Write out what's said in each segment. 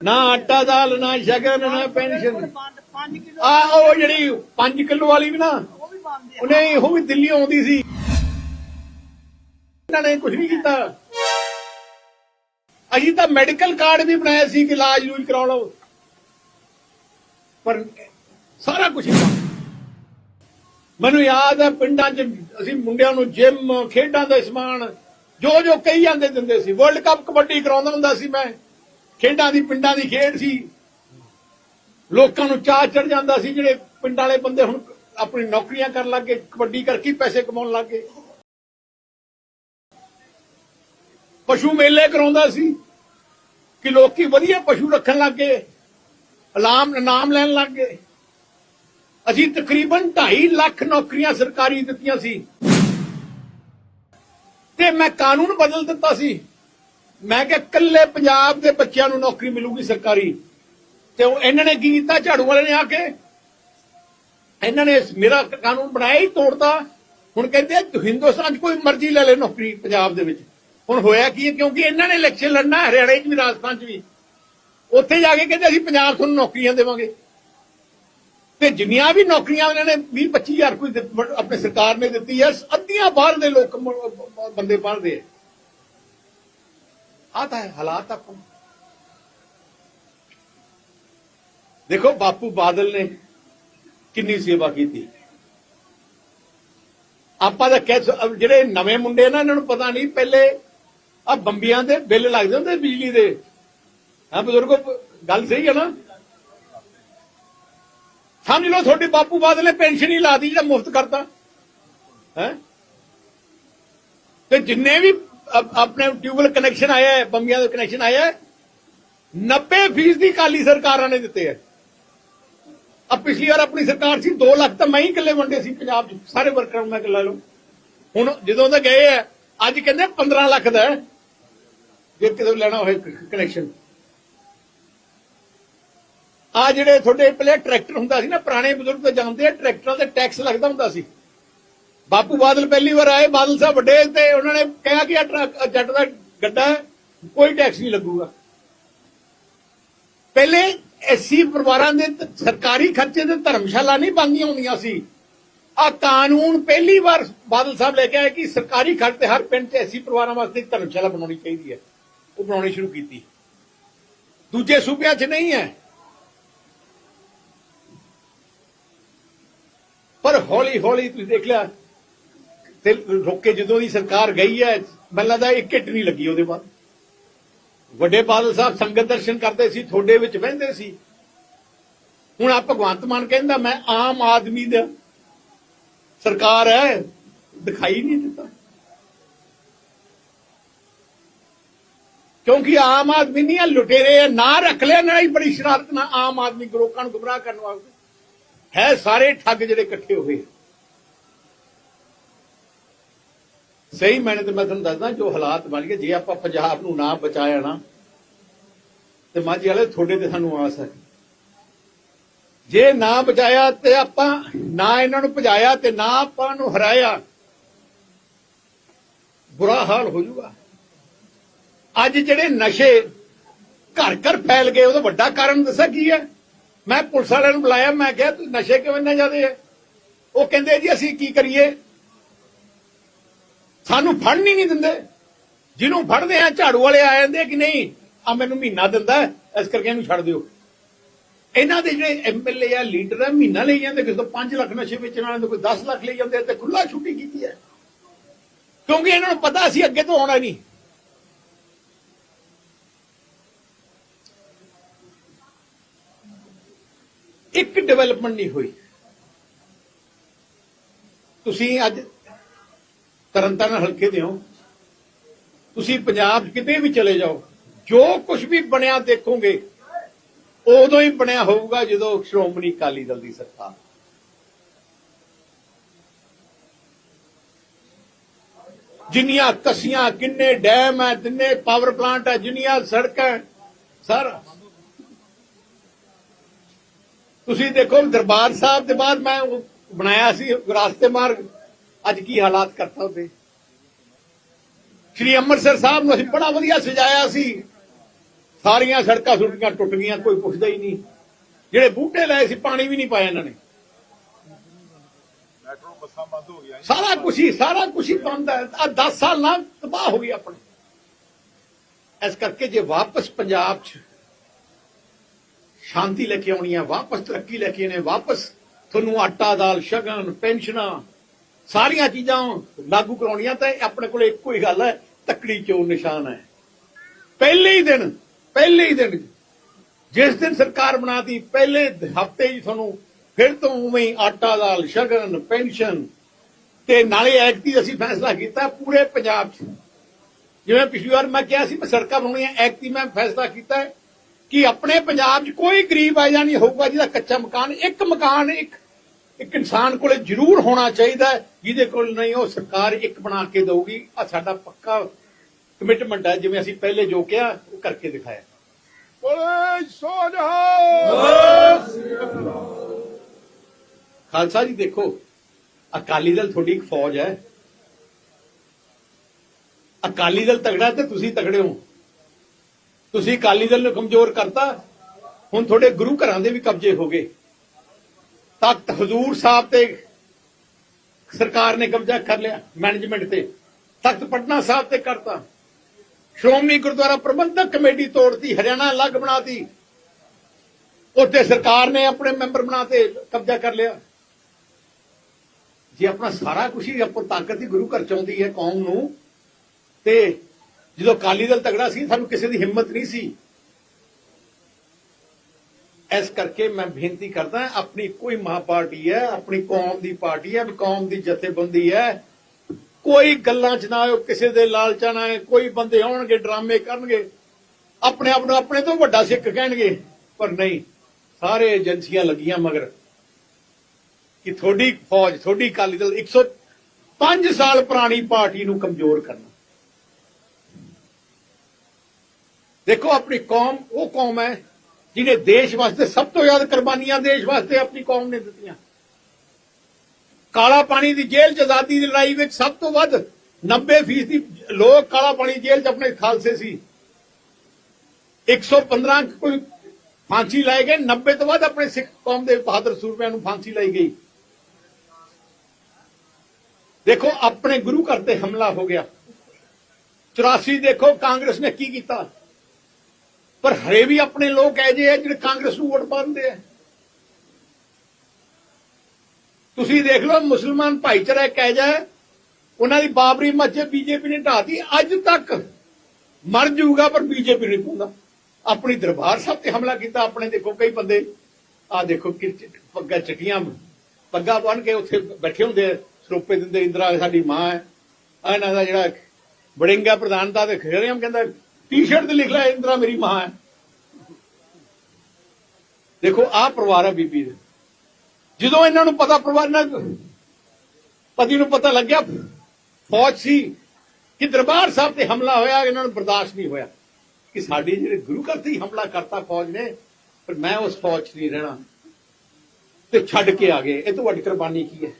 ਨਾ ਆਟਾ ਦਾਲ ਨਾ ਸ਼ਗਨ ਨਾ ਪੈਨਸ਼ਨ। 5 ਕਿਲੋ ਆ ਉਹ ਜਿਹੜੀ 5 ਕਿਲੋ ਵਾਲੀ ਵੀ ਨਾ ਉਹ ਵੀ ਬੰਦ ਉਹਨੇ ਉਹ ਵੀ ਦਿੱਲੀ ਆਉਂਦੀ ਸੀ। ਇਹਨਾਂ ਨੇ ਕੁਝ ਨਹੀਂ ਕੀਤਾ। ਅਜੀ ਤਾਂ ਮੈਡੀਕਲ ਕਾਰਡ ਵੀ ਬਣਾਇਆ ਸੀ ਕਿ ਇਲਾਜ ਯੂਜ ਕਰਾ ਲਓ ਪਰ ਸਾਰਾ ਕੁਝ ਮੈਨੂੰ ਯਾਦ ਹੈ ਪਿੰਡਾਂ 'ਚ ਅਸੀਂ ਮੁੰਡਿਆਂ ਨੂੰ ਜਿਮ ਖੇਡਾਂ ਦਾ ਸਮਾਨ ਜੋ ਜੋ ਕਹੀ ਜਾਂਦੇ ਦਿੰਦੇ ਸੀ। ਵਰਲਡ ਕੱਪ ਕਬੱਡੀ ਕਰਾਉਂਦਾ ਹੁੰਦਾ ਸੀ ਮੈਂ। ਖੇਡਾਂ ਦੀ, ਪਿੰਡਾਂ ਦੀ ਖੇਡ ਸੀ। ਲੋਕਾਂ ਨੂੰ ਚਾਹ ਚੜ ਜਾਂਦਾ ਸੀ ਜਿਹੜੇ ਪਿੰਡ ਵਾਲੇ ਬੰਦੇ ਹੁਣ ਆਪਣੀ ਨੌਕਰੀਆਂ ਕਰਨ ਲੱਗੇ ਕਬੱਡੀ ਕਰਕੇ ਪੈਸੇ ਕਮਾਉਣ ਲੱਗੇ ਪਸ਼ੂ ਮੇਲੇ ਕਰਾਉਂਦਾ ਸੀ ਕਿ ਲੋਕੀ ਵਧੀਆ ਪਸ਼ੂ ਰੱਖਣ ਲੱਗੇ ਇਨਾਮ ਨਾਮ ਲੈਣ ਲੱਗੇ ਅਸੀਂ ਤਕਰੀਬਨ 2.5 ਲੱਖ ਨੌਕਰੀਆਂ ਸਰਕਾਰੀ ਦਿੱਤੀਆਂ ਸੀ। ਤੇ ਮੈਂ ਕਾਨੂੰਨ ਬਦਲ ਦਿੱਤਾ ਸੀ। ਮੈਂ ਕਿਹਾ ਕੱਲੇ ਪੰਜਾਬ ਦੇ ਬੱਚਿਆਂ ਨੂੰ ਨੌਕਰੀ ਮਿਲੂਗੀ ਸਰਕਾਰੀ। ਤੇ ਉਹ ਇਹਨਾਂ ਨੇ ਕੀ ਕੀਤਾ? ਝਾੜੂ ਵਾਲੇ ਨੇ ਆ ਕੇ ਇਹਨਾਂ ਨੇ ਮੇਰਾ ਕਾਨੂੰਨ ਬਣਾਇਆ ਹੀ ਤੋੜਦਾ ਹੁਣ ਕਹਿੰਦੇ ਹਿੰਦੁਸਤਾਨ 'ਚ ਕੋਈ ਮਰਜ਼ੀ ਲੈ ਲੈ ਨੌਕਰੀ ਪੰਜਾਬ ਦੇ ਵਿੱਚ। ਹੁਣ ਹੋਇਆ ਕੀ ਹੈ? ਕਿਉਂਕਿ ਇਹਨਾਂ ਨੇ ਇਲੈਕਸ਼ਨ ਲੜਨਾ ਹੈ, ਹਰਿਆਣੇ 'ਚ ਵੀ ਰਾਜਸਥਾਨ 'ਚ ਵੀ। ਉੱਥੇ ਜਾ ਕੇ ਕਹਿੰਦੇ ਅਸੀਂ ਪੰਜਾਬ ਤੁਹਾਨੂੰ ਨੌਕਰੀਆਂ ਦੇਵਾਂਗੇ। ਤੇ ਜਿੰਨੀਆਂ ਵੀ ਨੌਕਰੀਆਂ ਉਹਨਾਂ ਨੇ 20 25000 ਕੋਈ ਆਪਣੇ ਸਰਕਾਰ ਨੇ ਦਿੱਤੀ ਹੈ ਅੱਧੀਆਂ ਬਾਹਰ ਦੇ ਲੋਕ ਬੰਦੇ ਪੜ੍ਹਦੇ ਆ। ਆਹ ਤਾਂ ਹੈ ਹਾਲਾਤ ਆਪਾਂ ਦੇਖੋ, ਬਾਪੂ ਬਾਦਲ ਨੇ ਕਿੰਨੀ ਸੇਵਾ ਕੀਤੀ। ਆਪਾਂ ਤਾਂ ਕਹਿ ਜਿਹੜੇ ਨਵੇਂ ਮੁੰਡੇ ਨਾ, ਇਹਨਾਂ ਨੂੰ ਪਤਾ ਨਹੀਂ, ਪਹਿਲੇ ਆ ਬੰਬੀਆਂ ਦੇ ਬਿੱਲ ਲੱਗਦੇ ਹੁੰਦੇ ਬਿਜਲੀ ਦੇ। ਹਾਂ, ਬਜ਼ੁਰਗੋ, ਗੱਲ ਸਹੀ ਹੈ ਨਾ? ਸਮਝ ਲਓ, ਤੁਹਾਡੇ ਬਾਪੂ ਬਾਦਲ ਨੇ ਪੈਨਸ਼ਨ ਹੀ ਲਾਤੀ ਜਿਹੜਾ ਮੁਫਤ ਕਰਤਾ। ਹੈ? ਤੇ ਜਿੰਨੇ ਵੀ ਆਪਣੇ ਟਿਊਬਲ ਕਨੈਕਸ਼ਨ ਆਇਆ ਹੈ, ਬੰਬੀਆਂ ਦਾ ਕਨੈਕਸ਼ਨ ਆਇਆ ਹੈ। 90% ਦੀ ਕਾਲੀ ਸਰਕਾਰਾਂ ਨੇ ਦਿੱਤੇ ਹੈ। ਆ ਪਿਛਲੀ ਵਾਰ ਆਪਣੀ ਸਰਕਾਰ ਸੀ 2 ਲੱਖ ਤਾਂ ਮੈਂ ਹੀ ਇਕੱਲੇ ਵੰਡੇ ਸੀ, ਪੰਜਾਬ 'ਚ ਸਾਰੇ ਵਰਕਰਾਂ ਨੂੰ ਮੈਂ ਇਕੱਲਾ ਲਓ ਹੁਣ ਜਦੋਂ ਦਾ ਗਏ ਆ ਅੱਜ ਕਹਿੰਦੇ 15 ਲੱਖ ਦਾ ਜੇ ਕਿਤੇ ਲੈਣਾ ਹੋਏ ਕਨੈਕਸ਼ਨ। ਆ ਜਿਹੜੇ ਤੁਹਾਡੇ ਪਹਿਲੇ ਟਰੈਕਟਰ ਹੁੰਦਾ ਸੀ ਨਾ, ਪੁਰਾਣੇ ਬਜ਼ੁਰਗ ਤਾਂ ਜਾਣਦੇ ਆ, ਟਰੈਕਟਰਾਂ ਤੇ ਟੈਕਸ ਲੱਗਦਾ ਹੁੰਦਾ ਸੀ। ਬਾਪੂ ਬਾਦਲ ਪਹਿਲੀ ਵਾਰ ਆਏ, ਬਾਦਲ ਸਾਹਿਬ ਵੱਡੇ ਤੇ ਉਹਨਾਂ ਨੇ ਕਿਹਾ ਕਿ ਆ ਜੱਟ ਦਾ ਗੱਡਾ ਕੋਈ ਟੈਕਸ ਨਹੀਂ ਲੱਗੂਗਾ। ਪਹਿਲੇ ਐਸੀ ਪਰਿਵਾਰਾਂ ਦੇ ਸਰਕਾਰੀ ਖਰਚੇ ਤੇ ਧਰਮਸ਼ਾਲਾ ਨਹੀਂ ਬਣਦੀਆਂ ਹੁੰਦੀਆਂ ਸੀ। ਆ ਕਾਨੂੰਨ ਪਹਿਲੀ ਵਾਰ ਬਾਦਲ ਸਾਹਿਬ ਲੈ ਕੇ ਆਏ ਕਿ ਸਰਕਾਰੀ ਖਰਚ ਤੇ ਹਰ ਪਿੰਡ 'ਚ ਐਸੀ ਪਰਿਵਾਰਾਂ ਵਾਸਤੇ ਧਰਮਸ਼ਾਲਾ ਬਣਾਉਣੀ ਚਾਹੀਦੀ ਹੈ। ਉਹ ਬਣਾਉਣੀ ਸ਼ੁਰੂ ਕੀਤੀ। ਦੂਜੇ ਸੂਬਿਆਂ 'ਚ ਨਹੀਂ ਹੈ। ਪਰ ਹੌਲੀ ਹੌਲੀ ਤੁਸੀਂ ਦੇਖ ਲਿਆ ਤੇ ਰੋਕੇ ਜਦੋਂ ਦੀ ਸਰਕਾਰ ਗਈ ਹੈ ਮੈਨੂੰ ਲੱਗਦਾ ਇੱਕ ਇੱਟ ਨਹੀਂ ਲੱਗੀ ਉਹਦੇ ਬਾਅਦ। ਵੱਡੇ ਬਾਦਲ ਸਾਹਿਬ ਸੰਗਤ ਦਰਸ਼ਨ ਕਰਦੇ ਸੀ, ਤੁਹਾਡੇ ਵਿੱਚ ਬਹਿੰਦੇ ਸੀ। ਹੁਣ ਆ ਭਗਵੰਤ ਮਾਨ ਕਹਿੰਦਾ, ਮੈਂ ਆਮ ਆਦਮੀ ਦਾ ਸਰਕਾਰ ਹੈ, ਦਿਖਾਈ ਨਹੀਂ ਦਿੱਤਾ। ਕਿਉਂਕਿ ਆਮ ਆਦਮੀ ਨਹੀਂ ਆ ਲੁਟੇਰੇ ਆ ਨਾ ਰੱਖ ਲਿਆ, ਨਾ ਹੀ ਬੜੀ ਸ਼ਰਾਰਤ ਨਾਲ ਆਮ ਆਦਮੀ ਗਰੋਕਾਂ ਨੂੰ ਗੁੰਮਰਾਹ ਕਰਨ ਵਾਸਤੇ। ਹੈ ਸਾਰੇ ਠੱਗ ਜਿਹੜੇ ਇਕੱਠੇ ਹੋਏ ਸਹੀ ਮੈਨੇ ਤੇ ਮੈਂ ਤੁਹਾਨੂੰ ਦੱਸਦਾ, ਜੋ ਹਾਲਾਤ ਬਣ ਗਏ, ਜੇ ਆਪਾਂ ਪੰਜਾਬ ਨੂੰ ਨਾ ਬਚਾਇਆ ਨਾ, ਤੇ ਮਾਝੀ ਵਾਲੇ, ਤੁਹਾਡੇ ਤੇ ਸਾਨੂੰ ਆਸ ਹੈ। ਜੇ ਨਾ ਬਚਾਇਆ ਤੇ ਆਪਾਂ ਨਾ ਇਹਨਾਂ ਨੂੰ ਭਜਾਇਆ ਤੇ ਨਾ ਆਪਾਂ ਨੂੰ ਹਰਾਇਆ, ਬੁਰਾ ਹਾਲ ਹੋ ਜਾਊਗਾ। ਅੱਜ ਜਿਹੜੇ ਨਸ਼ੇ ਘਰ ਘਰ ਫੈਲ ਗਏ, ਉਹਦਾ ਵੱਡਾ ਕਾਰਨ ਦੱਸਿਆ ਕੀ ਹੈ? ਮੈਂ ਪੁਲਿਸ ਵਾਲਿਆਂ ਨੂੰ ਬੁਲਾਇਆ, ਮੈਂ ਕਿਹਾ ਤੁਸੀਂ ਨਸ਼ੇ ਕਿਵੇਂ ਇੰਨੇ ਜ਼ਿਆਦੇ ਹੈ? ਉਹ ਕਹਿੰਦੇ, ਜੀ, ਅਸੀਂ ਕੀ ਕਰੀਏ? ਸਾਨੂੰ ਫੜਨ ਹੀ ਨਹੀਂ ਦਿੰਦੇ। ਜਿਹਨੂੰ ਫੜਦੇ ਆ, ਝਾੜੂ ਵਾਲੇ ਆ ਜਾਂਦੇ ਕਿ ਨਹੀਂ ਆ ਮੈਨੂੰ ਮਹੀਨਾ ਦਿੰਦਾ ਇਸ ਕਰਕੇ ਇਹਨੂੰ ਛੱਡ ਦਿਓ। ਇਹਨਾਂ ਦੇ ਜਿਹੜੇ ਐਮਐਲਏ ਆ, ਲੀਡਰ ਆ, ਮਹੀਨਾ ਲਈ ਜਾਂਦੇ, ਕਿਸੇ ਤੋਂ 5 ਲੱਖ ਨਸ਼ੇ ਵੇਚਣ ਵਾਲੇ ਤੋਂ ਕੋਈ 10 ਲੱਖ ਲਈ ਜਾਂਦੇ ਤੇ ਖੁੱਲਾ ਛੁੱਟੀ ਕੀਤੀ ਹੈ। ਕਿਉਂਕਿ ਇਹਨਾਂ ਨੂੰ ਪਤਾ ਸੀ ਅੱਗੇ ਤੋਂ ਆਉਣਾ ਨਹੀਂ। ਇੱਕ ਡਿਵੈਲਪਮੈਂਟ ਨਹੀਂ ਹੋਈ। ਤੁਸੀਂ ਅੱਜ ਤਰਨਤਾਰਨ ਹਲਕੇ ਦੇ ਹੋ। ਤੁਸੀਂ ਪੰਜਾਬ 'ਚ ਕਿਤੇ ਵੀ ਚਲੇ ਜਾਓ, ਜੋ ਕੁਝ ਵੀ ਬਣਿਆ ਦੇਖੋਗੇ, ਉਦੋਂ ਹੀ ਬਣਿਆ ਹੋਊਗਾ ਜਦੋਂ ਸ਼੍ਰੋਮਣੀ ਅਕਾਲੀ ਦਲ ਦੀ ਸਰਕਾਰ। ਜਿੰਨੀਆਂ ਕਸੀਆਂ ਕਿੰਨੇ ਡੈਮ ਹੈ, ਜਿੰਨੇ ਪਾਵਰ ਪਲਾਂਟ ਹੈ, ਜਿੰਨੀਆਂ ਸੜਕਾਂ ਸਰ, ਤੁਸੀਂ ਦੇਖੋ ਦਰਬਾਰ ਸਾਹਿਬ ਦੇ ਬਾਅਦ ਮੈਂ ਬਣਾਇਆ ਸੀ ਰਾਸਤੇ ਮਾਰਗ। ਅੱਜ ਕੀ ਹਾਲਾਤ ਕਰਤਾ ਉਹਦੇ? ਸ਼੍ਰੀ ਅੰਮ੍ਰਿਤਸਰ ਸਾਹਿਬ ਨੂੰ ਅਸੀਂ ਬੜਾ ਵਧੀਆ ਸਜਾਇਆ ਸੀ। ਸਾਰੀਆਂ ਸੜਕਾਂ ਸੁੜਕਾਂ ਟੁੱਟ ਗਈਆਂ ਕੋਈ ਪੁੱਛਦਾ ਹੀ ਨਹੀਂ। ਜਿਹੜੇ ਬੂਟੇ ਲਾਏ ਸੀ ਪਾਣੀ ਵੀ ਨਹੀਂ ਪਾਇਆ ਇਹਨਾਂ ਨੇ। ਮੈਟਰੋ ਬੱਸਾਂ ਬੰਦ ਹੋ ਗਈਆਂ ਸਾਰਾ ਕੁਛ ਹੀ ਸਾਰਾ ਕੁਛ ਹੀ ਬੰਦ ਹੈ। ਆ 10 ਸਾਲ ਨਾਲ ਤਬਾਹ ਹੋ ਗਈ ਆਪਣੇ। ਇਸ ਕਰਕੇ ਜੇ ਵਾਪਸ ਪੰਜਾਬ 'ਚ ਸ਼ਾਂਤੀ ਲੈ ਕੇ ਆਉਣੀ ਹੈ ਵਾਪਸ ਤਰੱਕੀ ਲੈ ਕੇ ਆਉਣੀ ਹੈ ਵਾਪਸ ਤੁਹਾਨੂੰ ਆਟਾ ਦਾਲ ਸ਼ਗਨ ਪੈਨਸ਼ਨਾਂ ਸਾਰੀਆਂ ਚੀਜ਼ਾਂ ਲਾਗੂ ਕਰਾਉਣੀਆਂ ਤਾਂ ਆਪਣੇ ਕੋਲ ਇੱਕੋ ਹੀ ਗੱਲ ਹੈ, ਤੱਕੜੀ ਚੋਣ ਨਿਸ਼ਾਨ ਹੈ। ਪਹਿਲੇ ਹੀ ਦਿਨ, ਪਹਿਲੇ ਹੀ ਦਿਨ ਜਿਸ ਦਿਨ ਸਰਕਾਰ ਬਣਾਤੀ, ਪਹਿਲੇ ਹਫ਼ਤੇ ਹੀ ਤੁਹਾਨੂੰ ਫਿਰ ਤੋਂ ਉਵੇਂ ਆਟਾ ਦਾਲ, ਸ਼ਗਨ, ਪੈਨਸ਼ਨ ਤੇ ਨਾਲੇ ਐਕਟ ਦੀ ਅਸੀਂ ਫੈਸਲਾ ਕੀਤਾ ਪੂਰੇ ਪੰਜਾਬ 'ਚ। ਜਿਵੇਂ ਪਿਛਲੀ ਵਾਰ ਮੈਂ ਕਿਹਾ ਸੀ, ਮੈਂ ਸੜਕਾਂ ਬਣਾਉਣੀਆਂ ਐਕਟ ਦੀ ਮੈਂ ਫੈਸਲਾ ਕੀਤਾ ਕਿ ਆਪਣੇ ਪੰਜਾਬ 'ਚ ਕੋਈ ਗਰੀਬ ਆ ਜਾਣੀ ਹੋਊਗਾ ਜਿਹਦਾ ਕੱਚਾ ਮਕਾਨ, ਇੱਕ ਮਕਾਨ, ਇੱਕ ਇੱਕ ਇਨਸਾਨ ਕੋਲੇ ਜ਼ਰੂਰ ਹੋਣਾ ਚਾਹੀਦਾ ਜਿਹਦੇ ਕੋਲ ਨਹੀਂ ਉਹ ਸਰਕਾਰ ਇੱਕ ਬਣਾ ਕੇ ਦੇਊਗੀ। ਆ ਸਾਡਾ ਪੱਕਾ ਕਮਿਟਮੈਂਟ ਹੈ ਜਿਵੇਂ ਅਸੀਂ ਪਹਿਲੇ ਜੋ ਕਿਹਾ ਉਹ ਕਰਕੇ ਦਿਖਾਇਆ। ਬੋਲੇ ਸੋਨਹਾ ਖਾਲਸਾ ਜੀ ਦੇਖੋ ਅਕਾਲੀ ਦਲ ਤੁਹਾਡੀ ਇੱਕ ਫੌਜ ਹੈ। ਅਕਾਲੀ ਦਲ ਤਗੜਾ ਤੇ ਤੁਸੀਂ ਤਗੜੇ ਹੋ। ਤੁਸੀਂ ਅਕਾਲੀ ਦਲ ਨੂੰ ਕਮਜ਼ੋਰ ਕਰਤਾ। ਹੁਣ ਤੁਹਾਡੇ ਗੁਰੂ ਘਰਾਂ ਦੇ ਵੀ ਕਬਜ਼ੇ ਹੋ ਗਏ। ਤਖਤ ਹਜ਼ੂਰ ਸਾਹਿਬ ਤੇ ਸਰਕਾਰ ਨੇ ਕਬਜ਼ਾ ਕਰ ਲਿਆ ਮੈਨੇਜਮੈਂਟ ਤੇ। ਤਖਤ ਪਟਨਾ ਸਾਹਿਬ ਤੇ ਕਰਤਾ। ਸ਼੍ਰੋਮਣੀ ਗੁਰਦੁਆਰਾ ਪ੍ਰਬੰਧਕ ਕਮੇਟੀ ਤੋੜਤੀ, ਹਰਿਆਣਾ ਅਲੱਗ ਬਣਾਤੀ। ਉੱਥੇ ਸਰਕਾਰ ਨੇ ਆਪਣੇ ਮੈਂਬਰ ਬਣਾਤੇ ਕਬਜ਼ਾ ਕਰ ਲਿਆ। ਜੇ ਆਪਣਾ ਸਾਰਾ ਕੁਝ ਹੀ ਆਪੋ ਤਾਕਤ ਹੀ ਗੁਰੂ ਘਰ ਚ ਹੈ ਕੌਮ ਨੂੰ, ਤੇ ਜਦੋਂ ਅਕਾਲੀ ਦਲ ਤਗੜਾ ਸੀ, ਸਾਨੂੰ ਕਿਸੇ ਦੀ ਹਿੰਮਤ ਨਹੀਂ ਸੀ। ਇਸ ਕਰਕੇ ਮੈਂ ਬੇਨਤੀ ਕਰਦਾ ਆਪਣੀ ਕੋਈ ਮਹਾ ਪਾਰਟੀ ਹੈ, ਆਪਣੀ ਕੌਮ ਦੀ ਪਾਰਟੀ ਹੈ ਕੌਮ ਦੀ ਜਥੇਬੰਦੀ ਹੈ। ਕੋਈ ਗੱਲਾਂ ਚ ਨਾ ਆਇਓ, ਕਿਸੇ ਦੇ ਲਾਲਚਾਂ ਨਾ ਕੋਈ ਬੰਦੇ ਆਉਣਗੇ, ਡਰਾਮੇ ਕਰਨਗੇ, ਆਪਣੇ ਆਪ ਨੂੰ ਆਪਣੇ ਤੋਂ ਵੱਡਾ ਸਿੱਖ ਕਹਿਣਗੇ, ਪਰ ਨਹੀਂ, ਸਾਰੇ ਏਜੰਸੀਆਂ ਲੱਗੀਆਂ ਮਗਰ ਕਿ ਤੁਹਾਡੀ ਫੌਜ, ਤੁਹਾਡੀ ਅਕਾਲੀ ਦਲ 105 ਸਾਲ ਪੁਰਾਣੀ ਪਾਰਟੀ ਨੂੰ ਕਮਜ਼ੋਰ ਕਰਨਾ। ਦੇਖੋ, ਆਪਣੀ ਕੌਮ, ਉਹ ਕੌਮ ਹੈ ਜਿਹੜੇ ਦੇਸ਼ ਵਾਸਤੇ, ਸਭ ਤੋਂ ਜ਼ਿਆਦਾ ਕੁਰਬਾਨੀਆਂ ਦੇਸ਼ ਵਾਸਤੇ ਆਪਣੀ ਕੌਮ ਨੇ ਦਿੱਤੀਆਂ। ਕਾਲਾ ਪਾਣੀ ਦੀ ਜੇਲ੍ਹ ਚ ਆਜ਼ਾਦੀ ਦੀ ਲੜਾਈ ਵਿੱਚ ਸਭ ਤੋਂ ਵੱਧ 90% ਦੀ ਲੋਕ ਕਾਲਾ ਪਾਣੀ ਜੇਲ੍ਹ ਚ ਆਪਣੇ ਖਾਲਸੇ ਸੀ। 115 ਕੋਈ ਫਾਂਸੀ ਲਾਏ ਗਏ 90 ਤੋਂ ਵੱਧ ਆਪਣੇ ਸਿੱਖ ਕੌਮ ਦੇ ਬਹਾਦਰ ਸੂਰਮਿਆਂ ਨੂੰ ਫਾਂਸੀ ਲਾਈ ਗਈ। ਦੇਖੋ, ਆਪਣੇ ਗੁਰੂ ਘਰ ਤੇ ਹਮਲਾ ਹੋ ਗਿਆ। 84 ਦੇਖੋ, ਕਾਂਗਰਸ ਨੇ ਕੀ ਕੀਤਾ? ਪਰ ਹਰੇ ਵੀ ਆਪਣੇ ਲੋਕ ਐ ਜੇ ਆ ਜਿਹੜੇ ਕਾਂਗਰਸ ਨੂੰ ਵੋਟ ਪਾਉਂਦੇ ਆ। ਤੁਸੀਂ ਦੇਖ ਲਓ, ਮੁਸਲਮਾਨ ਭਾਈਚਾਰਾ ਇੱਕ ਐ ਜਾ ਉਹਨਾਂ ਦੀ ਬਾਬਰੀ ਮਸਜਿਦ ਬੀਜੇਪੀ ਨੇ ਢਾਤੀ ਅੱਜ ਤੱਕ ਮਰ ਜਾਊਗਾ, ਪਰ ਬੀਜੇਪੀ ਨਹੀਂ ਪਾਉਂਦਾ ਆਪਣੀ ਦਰਬਾਰ ਸਾਹਿਬ ਤੇ ਹਮਲਾ ਕੀਤਾ, ਆਪਣੇ ਦੇਖੋ ਕਈ ਬੰਦੇ। ਆ ਦੇਖੋ ਕਿ ਪੱਗਾਂ ਚਟੀਆਂ ਪੱਗਾਂ ਬੰਨ ਕੇ ਉੱਥੇ ਬੈਠੇ ਹੁੰਦੇ ਸਰੋਪੇ ਦਿੰਦੇ, ਇੰਦਰਾ ਸਾਡੀ ਮਾਂ ਹੈ। ਆ ਇਹਨਾਂ ਦਾ ਜਿਹੜਾ ਬੜਿੰਗਾ ਪ੍ਰਧਾਨ ਦਾ ਤੇ ਖੇਰਿਆਮ ਕਹਿੰਦਾ ਟੀ-ਸ਼ਰਟ ਤੇ ਲਿਖ ਲਿਆ ਇੰਦਰਾ ਮੇਰੀ ਮਾਂ ਹੈ। ਦੇਖੋ, ਆਹ ਪਰਿਵਾਰ ਹੈ ਬੀਬੀ ਦੇ। ਜਦੋਂ ਇਹਨਾਂ ਨੂੰ ਪਤਾ, ਪਰਿਵਾਰ ਨਾਲ ਪਤੀ ਨੂੰ ਪਤਾ ਲੱਗਿਆ, ਫੌਜ ਸੀ ਕਿ ਦਰਬਾਰ ਸਾਹਿਬ ਤੇ ਹਮਲਾ ਹੋਇਆ, ਇਹਨਾਂ ਨੂੰ ਬਰਦਾਸ਼ਤ ਨਹੀਂ ਹੋਇਆ। ਕਿ ਸਾਡੇ ਜਿਹੜੇ ਗੁਰੂ ਘਰ ਤੇ ਹਮਲਾ ਕਰਤਾ ਫੌਜ ਨੇ, ਪਰ ਮੈਂ ਉਸ ਫੌਜ 'ਚ ਨਹੀਂ ਰਹਿਣਾ। ਤੇ ਛੱਡ ਕੇ ਆ ਗਏ। ਇਹ ਤੋਂ ਵੱਡੀ ਕੁਰਬਾਨੀ ਕੀ ਹੈ?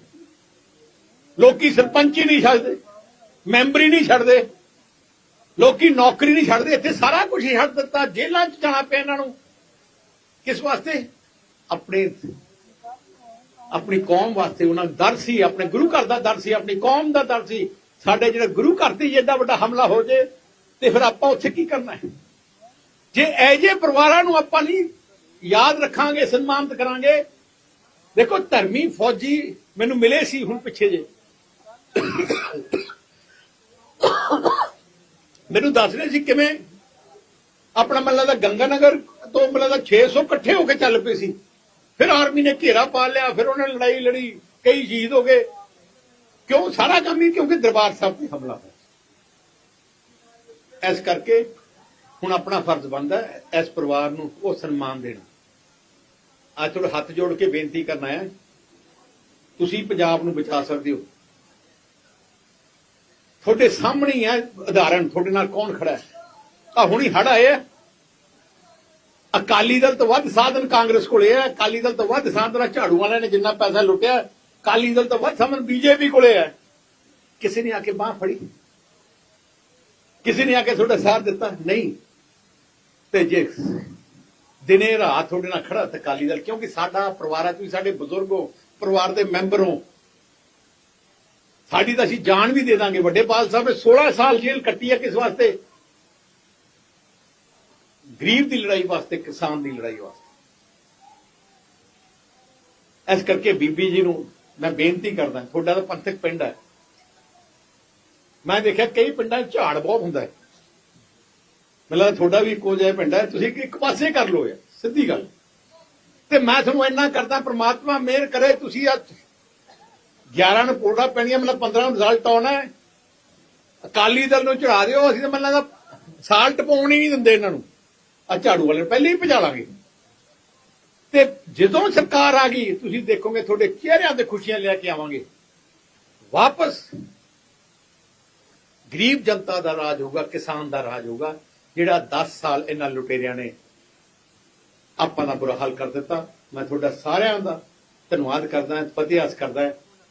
ਲੋਕੀ ਸਰਪੰਚ ਹੀ ਨਹੀਂ ਛੱਡਦੇ, ਮੈਂਬਰ ਹੀ ਨਹੀਂ ਛੱਡਦੇ। ਲੋਕੀ ਨੌਕਰੀ ਨਹੀਂ ਛੱਡਦੇ, ਇੱਥੇ ਸਾਰਾ ਕੁਝ ਹੀ ਛੱਡ ਦਿੱਤਾ, ਜੇਲ੍ਹਾਂ 'ਚ ਜਾਣਾ ਪਿਆ ਇਹਨਾਂ ਨੂੰ। ਕਿਸ ਵਾਸਤੇ? ਆਪਣੇ, ਆਪਣੀ ਕੌਮ ਵਾਸਤੇ ਉਹਨਾਂ ਦਾ ਦਰ ਸੀ, ਆਪਣੇ ਗੁਰੂ ਘਰ ਦਾ ਦਰ ਸੀ, ਆਪਣੀ ਕੌਮ ਦਾ ਦਰ ਸੀ। ਸਾਡੇ ਜਿਹੜੇ ਗੁਰੂ ਘਰ ਤੇ ਹੀ ਵੱਡਾ ਹਮਲਾ ਹੋ ਜੇ, ਤੇ ਫਿਰ ਆਪਾਂ ਉੱਥੇ ਕੀ ਕਰਨਾ ਹੈ? ਜੇ ਐਜੇ ਪਰਿਵਾਰਾਂ ਨੂੰ ਆਪਾਂ ਨਹੀਂ ਯਾਦ ਰੱਖਾਂਗੇ, ਸਨਮਾਨਿਤ ਕਰਾਂਗੇ, ਦੇਖੋ ਧਰਮੀ ਫੌਜੀ ਮੈਨੂੰ ਮਿਲੇ ਸੀ ਹੁਣ ਪਿੱਛੇ ਜੇ। ਮੈਨੂੰ ਦੱਸ ਰਹੇ ਸੀ ਕਿਵੇਂ? ਆਪਣਾ ਮੱਲਾ ਦਾ ਗੰਗਾਨਗਰ ਤੋਂ ਮੱਲਾ ਦਾ 600 ਇਕੱਠੇ ਹੋ ਕੇ ਚੱਲ ਪਏ ਸੀ। ਫਿਰ ਆਰਮੀ ਨੇ ਘੇਰਾ ਪਾ ਲਿਆ, ਫਿਰ ਉਹਨਾਂ ਨੇ ਲੜਾਈ ਲੜੀ, ਕਈ ਸ਼ਹੀਦ ਹੋ ਗਏ। ਕਿਉਂ ਸਾਰਾ ਕੰਮ ਹੀ ਕਿਉਂਕਿ ਦਰਬਾਰ ਸਾਹਿਬ ਤੇ ਹਮਲਾ ਹੋਇਆ। ਇਸ ਕਰਕੇ ਹੁਣ ਆਪਣਾ ਫਰਜ਼ ਬਣਦਾ ਇਸ ਪਰਿਵਾਰ ਨੂੰ ਉਹ ਸਨਮਾਨ ਦੇਣਾ। ਅੱਜ ਤੁਹਾਡੇ ਹੱਥ ਜੋੜ ਕੇ ਬੇਨਤੀ ਕਰਨਾ ਹੈ ਤੁਸੀਂ ਪੰਜਾਬ ਨੂੰ ਬਚਾ ਸਕਦੇ ਹੋ। ਤੁਹਾਡੇ ਸਾਹਮਣੇ ਹੀ ਹੈ ਉਦਾਹਰਣ, ਤੁਹਾਡੇ ਨਾਲ ਕੌਣ ਖੜਾ ਹੈ? ਆ ਹੁਣੀ ਹੜ ਆਏ ਅਕਾਲੀ ਦਲ ਤੋਂ ਵੱਧ ਸਾਧਨ ਕਾਂਗਰਸ ਕੋਲੇ ਹੈ, ਅਕਾਲੀ ਦਲ ਤੋਂ ਵੱਧ ਸਾਧਨ ਝਾੜੂ ਵਾਲਿਆਂ ਨੇ ਜਿੰਨਾ ਪੈਸਾ ਲੁੱਟਿਆ, ਅਕਾਲੀ ਦਲ ਤੋਂ ਵੱਧ ਸਾਧਨ ਬੀਜੇਪੀ ਕੋਲੇ ਹੈ। ਕਿਸੇ ਨੇ ਆ ਕੇ ਬਾਹ ਫੜੀ? ਕਿਸੇ ਨੇ ਆ ਕੇ ਤੁਹਾਡਾ ਸਾਥ ਦਿੱਤਾ? ਨਹੀਂ। ਤੇ ਜੇ ਦਿਨੇ ਰਾਤ ਤੁਹਾਡੇ ਨਾਲ ਖੜਾ ਤੇ ਅਕਾਲੀ ਦਲ, ਕਿਉਂਕਿ ਸਾਡਾ ਪਰਿਵਾਰ ਹੈ, ਤੁਸੀਂ ਸਾਡੇ ਬਜ਼ੁਰਗ ਹੋ, ਪਰਿਵਾਰ ਦੇ ਮੈਂਬਰ ਹੋ ਸਾਡੀ ਤਾਂ ਅਸੀਂ ਜਾਨ ਵੀ ਦੇ ਦਾਂਗੇ ਵੱਡੇ ਪਾਲ ਸਾਹਿਬ ਨੇ 16 ਸਾਲ ਜੇਲ੍ਹ ਕੱਟੀ ਹੈ ਕਿਸ ਵਾਸਤੇ? ਗਰੀਬ ਦੀ ਲੜਾਈ ਵਾਸਤੇ, ਕਿਸਾਨ ਦੀ ਲੜਾਈ ਵਾਸਤੇ। ਇਸ ਕਰਕੇ ਬੀਬੀ ਜੀ ਨੂੰ ਮੈਂ ਬੇਨਤੀ ਕਰਦਾ, ਤੁਹਾਡਾ ਤਾਂ ਪੰਥਕ ਪਿੰਡ ਹੈ। ਮੈਂ ਦੇਖਿਆ ਕਈ ਪਿੰਡਾਂ 'ਚ ਝਾੜ ਬਹੁਤ ਹੁੰਦਾ ਹੈ। ਮੈਨੂੰ ਲੱਗਦਾ ਤੁਹਾਡਾ ਵੀ ਇੱਕੋ ਜਿਹਾ ਪਿੰਡ ਹੈ, ਤੁਸੀਂ ਇੱਕ ਪਾਸੇ ਕਰ ਲਓ ਯਾਰ ਸਿੱਧੀ ਗੱਲ। ਤੇ ਮੈਂ ਤੁਹਾਨੂੰ ਇੰਨਾ ਕਰਦਾ, ਪ੍ਰਮਾਤਮਾ ਮਿਹਰ ਕਰੇ, ਤੁਸੀਂ ਅੱਜ 11 ਨੂੰ ਪੋੜਾ ਪੈਣੀਆਂ, ਮਤਲਬ 15 ਨੂੰ ਰਿਜ਼ਲਟ ਆਉਣਾ ਹੈ। ਅਕਾਲੀ ਦਲ ਨੂੰ ਚੜਾ ਦਿਓ, ਅਸੀਂ ਤਾਂ ਮੈਨੂੰ ਲੱਗਦਾ ਸਾਲ ਟਪਾਉਣ ਹੀ ਨਹੀਂ ਦਿੰਦੇ ਇਹਨਾਂ ਨੂੰ। ਆ ਝਾੜੂ ਵਾਲੇ ਨੂੰ ਪਹਿਲੇ ਹੀ ਭਜਾ ਲਾਂਗੇ। ਤੇ ਜਦੋਂ ਸਰਕਾਰ ਆ ਗਈ, ਤੁਸੀਂ ਦੇਖੋਗੇ ਤੁਹਾਡੇ ਚਿਹਰਿਆਂ ਤੇ ਖੁਸ਼ੀਆਂ ਲੈ ਕੇ ਆਵਾਂਗੇ। ਵਾਪਸ ਗਰੀਬ ਜਨਤਾ ਦਾ ਰਾਜ ਹੋਊਗਾ, ਕਿਸਾਨ ਦਾ ਰਾਜ ਹੋਊਗਾ, ਜਿਹੜਾ 10 ਸਾਲ ਇਹਨਾਂ ਲੁਟੇਰਿਆਂ ਨੇ ਆਪਾਂ ਦਾ ਬੁਰਾ ਹਾਲ ਕਰ ਦਿੱਤਾ। ਮੈਂ ਤੁਹਾਡਾ ਸਾਰਿਆਂ ਦਾ ਧੰਨਵਾਦ ਕਰਦਾ ਹਾਂ ਫਤਿਹ ਕਰਦਾ।